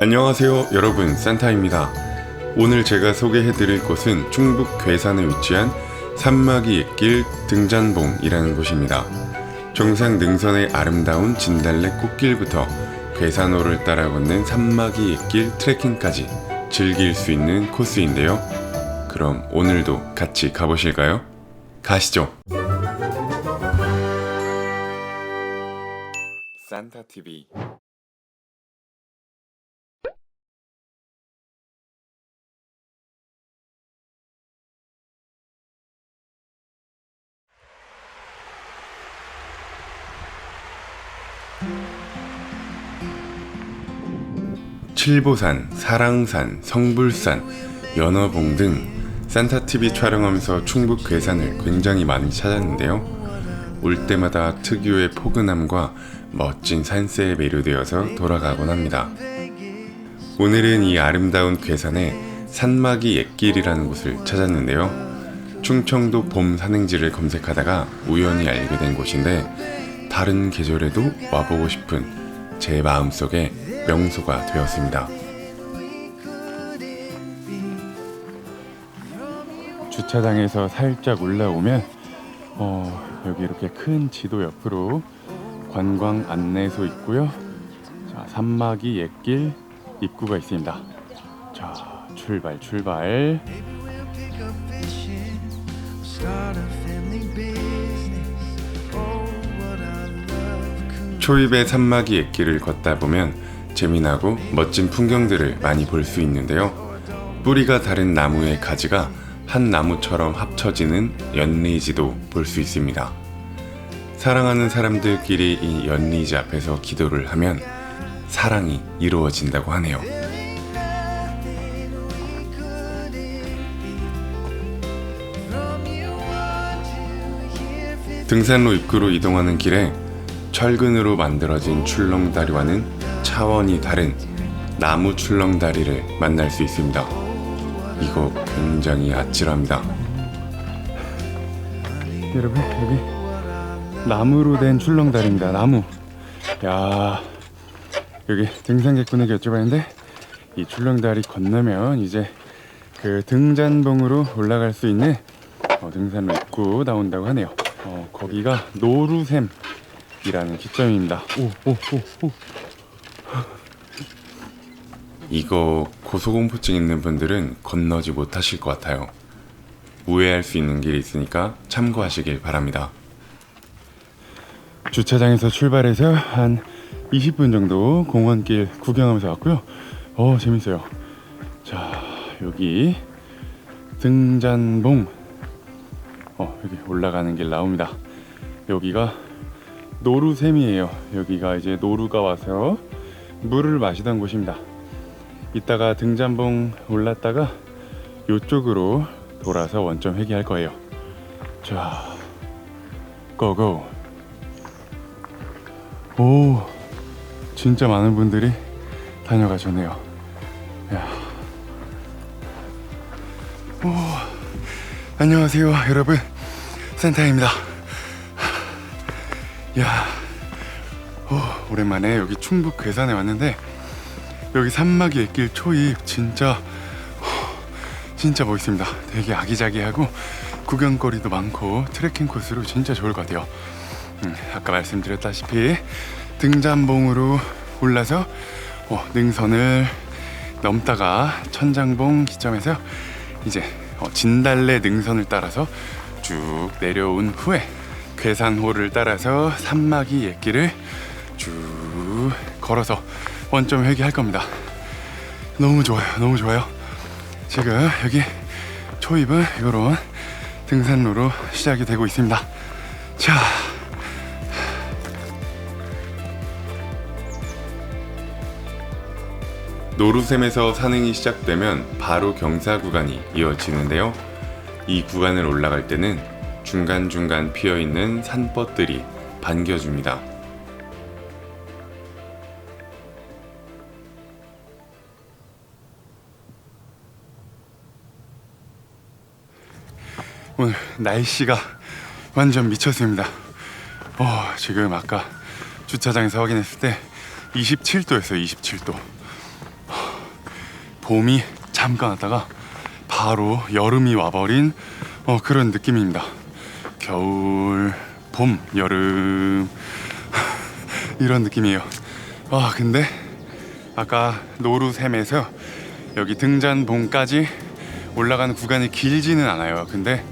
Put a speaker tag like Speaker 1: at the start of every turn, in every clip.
Speaker 1: 안녕하세요 여러분. 산타입니다. 오늘 제가 소개해드릴 곳은 충북 괴산에 위치한 산마기 옛길 등잔봉이라는 곳입니다. 정상 능선의 아름다운 진달래 꽃길부터 괴산호를 따라 걷는 산마기 옛길 트레킹까지 즐길 수 있는 코스인데요. 그럼 오늘도 같이 가보실까요? 가시죠. 산타TV 칠보산, 사랑산, 성불산, 연어봉 등 산타TV 촬영하면서 충북 괴산을 굉장히 많이 찾았는데요. 올 때마다 특유의 포근함과 멋진 산세에 매료되어서 돌아가곤 합니다. 오늘은 이 아름다운 괴산에 산막이 옛길이라는 곳을 찾았는데요. 충청도 봄 산행지를 검색하다가 우연히 알게 된 곳인데 다른 계절에도 와보고 싶은 제 마음속에 명소가 되었습니다. 주차장에서 살짝 올라오면 어, 여기 이렇게 큰 지도 옆으로 관광 안내소 있고요. 자, 산막이 옛길 입구가 있습니다. 자, 출발 출발. 초입의 산막이 옛길을 걷다 보면 재미나고 멋진 풍경들을 많이 볼 수 있는데요. 뿌리가 다른 나무의 가지가 한 나무처럼 합쳐지는 연리지도 볼 수 있습니다. 사랑하는 사람들끼리 이 연리지 앞에서 기도를 하면 사랑이 이루어진다고 하네요. 등산로 입구로 이동하는 길에 철근으로 만들어진 출렁다리와는 차원이 다른 나무 출렁다리를 만날 수 있습니다. 이거 굉장히 아찔합니다. 여러분 여기 나무로 된 출렁다리입니다. 나무. 야 여기 등산객분에게 여쭤봤는데 이 출렁다리 건너면 이제 그 등잔봉으로 올라갈 수 있는 어, 등산 로 입구 나온다고 하네요. 어, 거기가 노루샘이라는 기점입니다. 오, 오, 오, 오. 이거 고소공포증 있는 분들은 건너지 못하실 것 같아요. 우회할 수 있는 길이 있으니까 참고하시길 바랍니다. 주차장에서 출발해서 한 20분 정도 공원길 구경하면서 왔고요. 어, 재밌어요. 자, 여기 등잔봉. 어, 여기 올라가는 길 나옵니다. 여기가 노루샘이에요. 여기가 이제 노루가 와서 물을 마시던 곳입니다. 이따가 등잔봉 올랐다가 이쪽으로 돌아서 원점 회귀할 거예요. 자, 고고. 오, 진짜 많은 분들이 다녀가셨네요. 야. 오, 안녕하세요, 여러분. 센타입니다. 야, 오, 오랜만에 여기 충북 괴산에 왔는데 여기 산막이 옛길 초입 진짜 진짜 멋있습니다. 되게 아기자기하고 구경거리도 많고 트레킹 코스로 진짜 좋을 것 같아요. 음, 아까 말씀드렸다시피 등잔봉으로 올라서 어, 능선을 넘다가 천장봉 기점에서 이제 어, 진달래 능선을 따라서 쭉 내려온 후에 괴산호를 따라서 산막이 옛길을 쭉 걸어서 원점 회귀할 겁니다. 너무 좋아요, 너무 좋아요. 지금 여기 초입은 이런 등산로로 시작이 되고 있습니다. 자, 노루샘에서 산행이 시작되면 바로 경사 구간이 이어지는데요. 이 구간을 올라갈 때는 중간중간 피어 있는 산뻗들이 반겨줍니다. 오늘 날씨가 완전 미쳤습니다. 어, 지금 아까 주차장에서 확인했을 때 27도였어요. 27도.
Speaker 2: 봄이 잠깐 왔다가 바로 여름이 와버린 어, 그런 느낌입니다. 겨울, 봄, 여름 이런 느낌이에요. 와 근데 아까 노루샘에서 여기 등잔봉까지 올라가는 구간이 길지는 않아요. 근데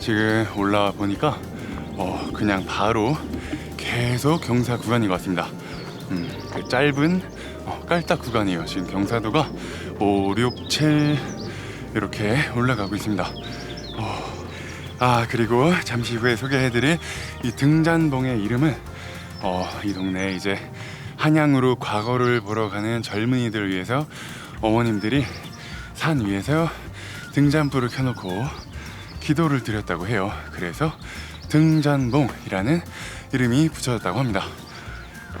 Speaker 2: 지금 올라와 보니까 어 그냥 바로 계속 경사 구간인 것 같습니다. 음, 그 짧은 어, 깔딱 구간이에요. 지금 경사도가 5, 6, 7 이렇게 올라가고 있습니다. 어, 아 그리고 잠시 후에 소개해드릴 이 등잔봉의 이름은 어, 이 동네에 이제 한양으로 과거를 보러 가는 젊은이들을 위해서 어머님들이 산 위에서 등잔불을 켜놓고 기도를 드렸다고 해요. 그래서 등잔봉이라는 이름이 붙여졌다고 합니다.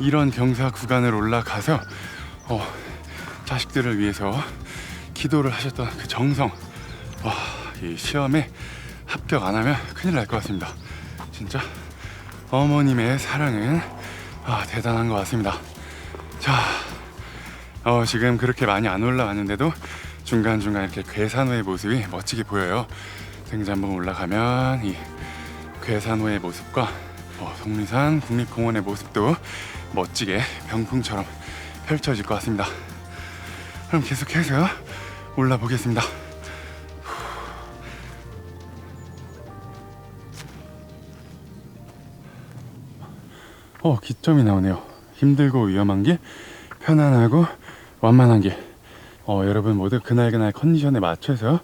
Speaker 2: 이런 경사 구간을 올라가서 어, 자식들을 위해서 기도를 하셨던 그 정성, 와, 이 시험에 합격 안 하면 큰일 날 것 같습니다. 진짜 어머님의 사랑은 아, 대단한 것 같습니다. 자, 어, 지금 그렇게 많이 안 올라왔는데도 중간중간 이렇게 괴산호의 모습이 멋지게 보여요. 등잔봉 올라가면 이 괴산호의 모습과 어, 속리산 국립공원의 모습도 멋지게 병풍처럼 펼쳐질 것 같습니다. 그럼 계속해서 올라보겠습니다. 어, 기점이 나오네요. 힘들고 위험한 길, 편안하고 완만한 길. 어, 여러분 모두 그날 그날 컨디션에 맞춰서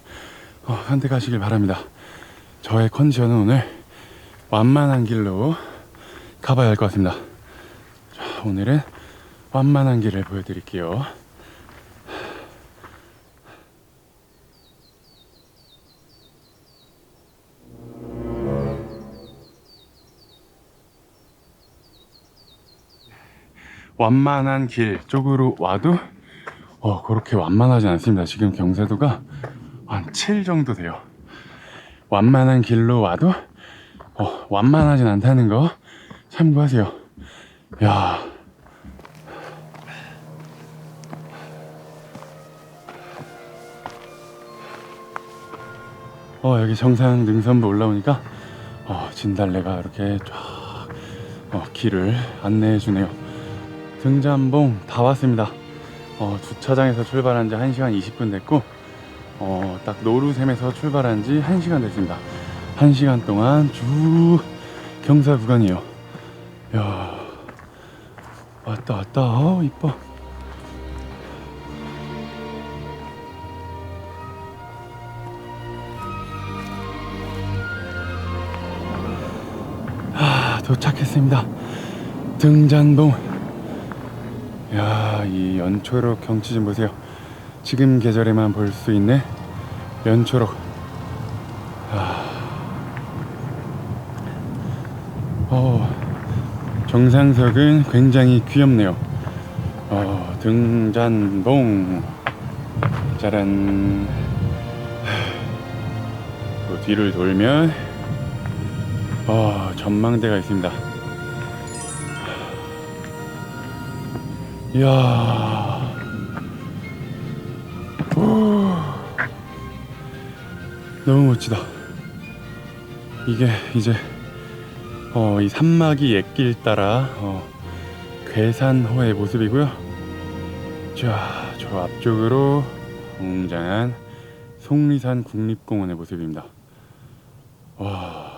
Speaker 2: 어, 선택하시길 바랍니다. 저의 컨디션은 오늘 완만한 길로 가봐야 할 것 같습니다. 자, 오늘은 완만한 길을 보여드릴게요. 완만한 길 쪽으로 와도 어, 그렇게 완만하지 않습니다. 지금 경사도가 한 7 정도 돼요. 완만한 길로 와도 어, 완만하진 않다는 거 참고하세요. 야. 어, 여기 정상 능선부 올라오니까 어, 진달래가 이렇게 쫙 어, 길을 안내해 주네요. 등잔봉 다 왔습니다. 어, 주차장에서 출발한 지 1시간 20분 됐고 어, 딱 노루샘에서 출발한 지 1시간 됐습니다. 1시간 동안 쭉 경사 구간이에요. 야 왔다 왔다 어 이뻐 아 도착했습니다. 등잔봉 야, 이 연초록 경치 좀 보세요. 지금 계절에만 볼 수 있는 연초록. 아. 어, 정상석은 굉장히 귀엽네요. 어, 등잔봉. 짜란. 또 뒤를 돌면, 어, 전망대가 있습니다. 이야. 너무 멋지다. 이게 이제 어, 이 산막이 옛길 따라 어, 괴산호의 모습이고요. 자, 저 앞쪽으로 웅장한 속리산 국립공원의 모습입니다. 와.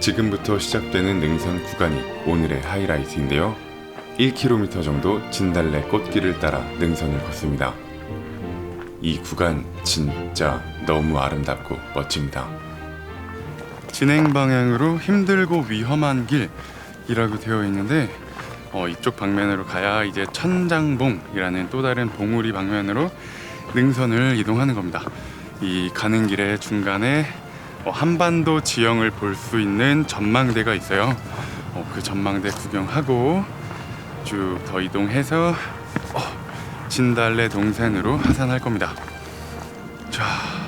Speaker 1: 지금부터 시작되는 능선 구간이 오늘의 하이라이트인데요. 1km 정도 진달래 꽃길을 따라 능선을 걷습니다. 이 구간 진짜 너무 아름답고 멋집니다.
Speaker 2: 진행 방향으로 힘들고 위험한 길이라고 되어 있는데 어, 이쪽 방면으로 가야 이제 천장봉이라는 또 다른 봉우리 방면으로 능선을 이동하는 겁니다. 이 가는 길에 중간에 어, 한반도 지형을 볼 수 있는 전망대가 있어요. 어, 그 전망대 구경하고 쭉 더 이동해서 어, 진달래 동산으로 하산할 겁니다. 자.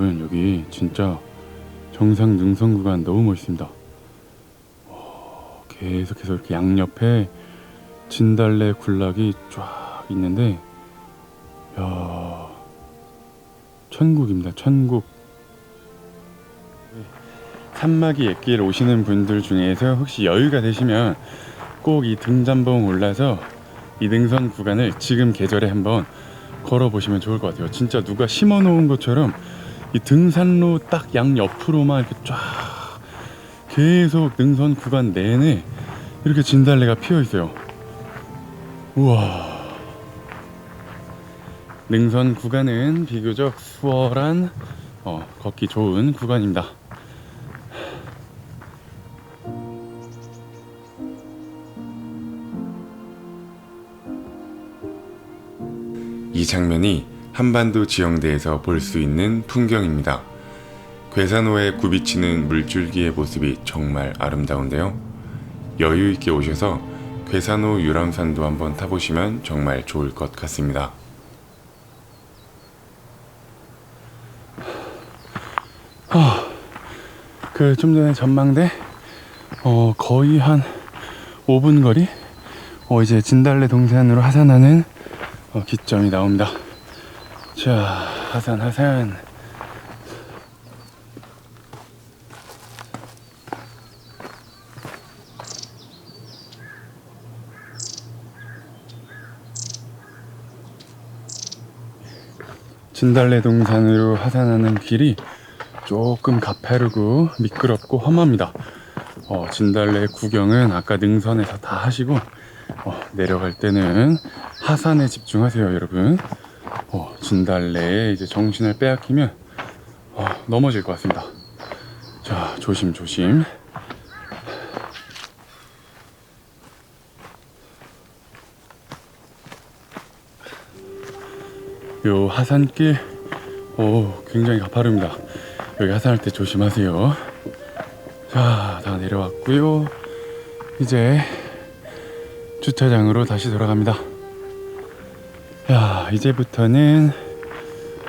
Speaker 2: 여러분 여기 진짜 정상 능선 구간 너무 멋있습니다. 와, 계속해서 이렇게 양옆에 진달래 군락이 쫙 있는데 야 천국입니다 천국. 산막이 옛길 오시는 분들 중에서 혹시 여유가 되시면 꼭 이 등잔봉 올라서 이 능선 구간을 지금 계절에 한번 걸어 보시면 좋을 것 같아요. 진짜 누가 심어 놓은 것처럼 이 등산로 딱 양 옆으로만 이렇게 쫙 계속 능선 구간 내내 이렇게 진달래가 피어 있어요. 우와. 능선 구간은 비교적 수월한 어, 걷기 좋은 구간입니다.
Speaker 1: 이 장면이 한반도 지형대에서 볼 수 있는 풍경입니다. 괴산호에 굽이치는 물줄기의 모습이 정말 아름다운데요. 여유 있게 오셔서 괴산호 유람선도 한번 타보시면 정말 좋을 것 같습니다.
Speaker 2: 그좀 전에 전망대 어 거의 한 5분 거리 어 이제 진달래 동산으로 하산하는 어, 기점이 나옵니다. 자 하산 하산 진달래 동산으로 하산하는 길이 조금 가파르고 미끄럽고 험합니다. 어, 진달래 구경은 아까 능선에서 다 하시고 어, 내려갈 때는 하산에 집중하세요, 여러분. 어, 진달래에 이제 정신을 빼앗기면 어, 넘어질 것 같습니다. 자, 조심 조심. 요 하산길, 오, 굉장히 가파릅니다. 여기 하산할 때 조심하세요. 자, 다 내려왔고요. 이제 주차장으로 다시 돌아갑니다. 야, 이제부터는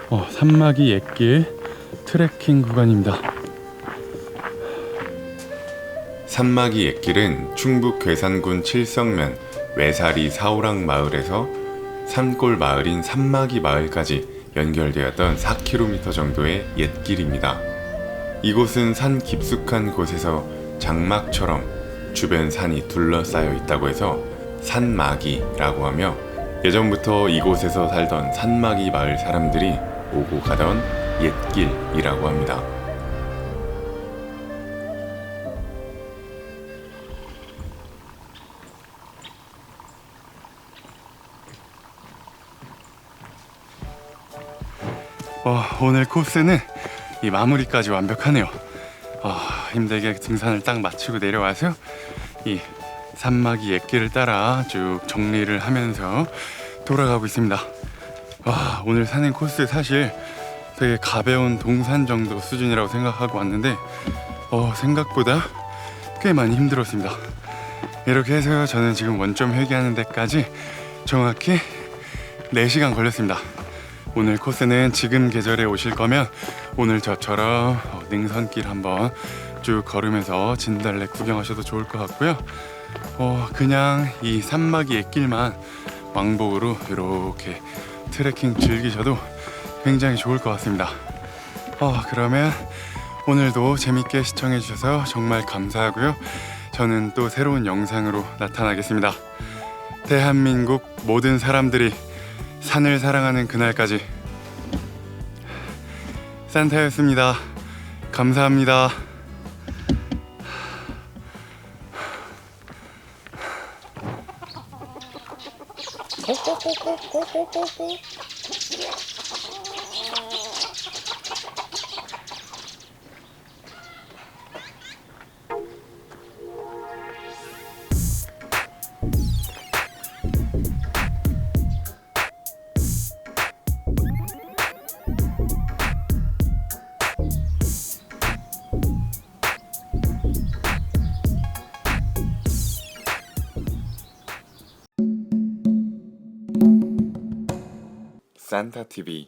Speaker 2: 어, 산막이 옛길 트레킹 구간입니다.
Speaker 1: 산막이 옛길은 충북 괴산군 칠성면 외사리 사오랑 마을에서 산골 마을인 산막이 마을까지 연결되었던 4km 정도의 옛길입니다. 이곳은 산 깊숙한 곳에서 장막처럼 주변 산이 둘러싸여 있다고 해서 산막이라고 하며 예전부터 이곳에서 살던 산막이 마을 사람들이 오고 가던 옛길이라고 합니다.
Speaker 2: 어, 오늘 코스는 이 마무리까지 완벽하네요. 어, 힘들게 등산을 딱 마치고 내려와서 이 산막이 옛길을 따라 쭉 정리를 하면서 돌아가고 있습니다. 와, 오늘 산행 코스 사실 되게 가벼운 동산 정도 수준이라고 생각하고 왔는데 어, 생각보다 꽤 많이 힘들었습니다. 이렇게 해서 저는 지금 원점 회귀하는 데까지 정확히 4시간 걸렸습니다. 오늘 코스는 지금 계절에 오실 거면 오늘 저처럼 어, 능선길 한번 쭉 걸으면서 진달래 구경하셔도 좋을 것 같고요. 어, 그냥 이 산막이 옛길만 왕복으로 이렇게 트레킹 즐기셔도 굉장히 좋을 것 같습니다. 어, 그러면 오늘도 재밌게 시청해 주셔서 정말 감사하고요. 저는 또 새로운 영상으로 나타나겠습니다. 대한민국 모든 사람들이 산을 사랑하는 그날까지 산타였습니다. 감사합니다.
Speaker 1: 산타 TV